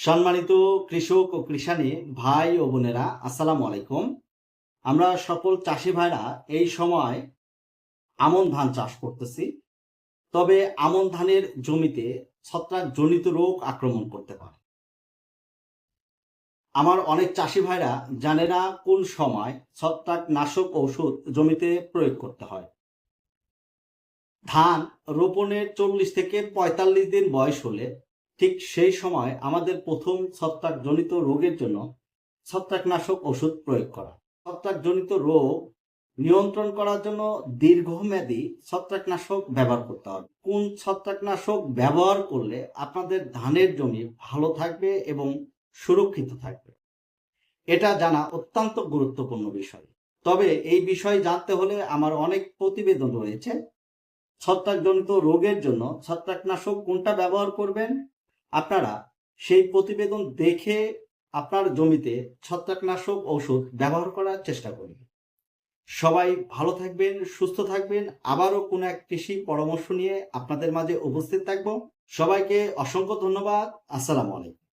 সম্মানিত কৃষক ও কৃষানী ভাই ও বোনেরা, আসসালামু আলাইকুম। আমরা সকল চাষি ভাইরা এই সময় আমন ধান চাষ করতেছি, তবে আমন ধানের জমিতে ছত্রাক জনিত রোগ আক্রমণ করতে পারে। আমার অনেক চাষি ভাইরা জানে না কোন সময় ছত্রাক নাশক ঔষধ জমিতে প্রয়োগ করতে হয়। ধান রোপণের চল্লিশ থেকে পঁয়তাল্লিশ দিন বয়স হলে ঠিক সেই সময় আমাদের প্রথম ছত্রাকজনিত রোগের জন্য ছত্রাকনাশক ওষুধ প্রয়োগ করা। ছত্রাকজনিত রোগ নিয়ন্ত্রণ করার জন্য দীর্ঘমেয়াদী ছত্রাকনাশক ব্যবহার করতে হবে। কোন ছত্রাকনাশক ব্যবহার করলে আপনাদের ধানের জমি ভালো থাকবে এবং সুরক্ষিত থাকবে? এটা জানা অত্যন্ত গুরুত্বপূর্ণ বিষয়। তবে এই বিষয় জানতে হলে আমার অনেক প্রতিবেদন রয়েছে। ছত্রাকজনিত রোগের জন্য ছত্রাকনাশক কোনটা ব্যবহার করবেন? আপনারা সেই প্রতিবেদন দেখে আপনার জমিতে ছত্রাকনাশক ঔষধ ব্যবহার করার চেষ্টা করুন। সবাই ভালো থাকবেন, সুস্থ থাকবেন। আবারও কোনো এক কৃষি পরামর্শ নিয়ে আপনাদের মাঝে উপস্থিত থাকব। সবাইকে অসংখ্য ধন্যবাদ। আসসালামু আলাইকুম।